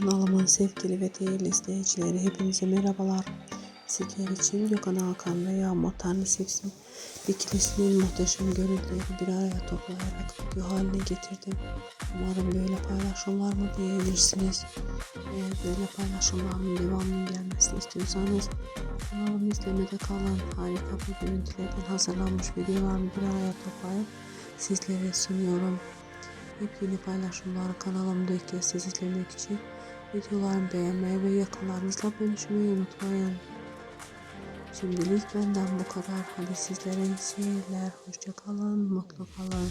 Kanalımın sevgili ve değerli izleyicileri hepinize merhabalar. Sizler için Gökhan Hakan ve Yağmur Tanrı Sevsin ikilisinin muhteşem görüntüleri bir araya toplayarak video haline getirdim. Umarım böyle paylaşımlarımı beğenirsiniz. Eğer böyle paylaşımlarımın devamının gelmesini istiyorsanız kanalımı izlemede kalan harika bir görüntülerden hazırlanmış videolarımı bir araya toplayıp sizlere sunuyorum. Yepyeni paylaşımları kanalımda ilk izlemek için videolarımı beğenmeyi ve yakınlarınızla paylaşmayı unutmayın. Şimdilik benden bu kadar. Hadi sizlere iyi seyirler. Hoşça kalın, mutlu kalın.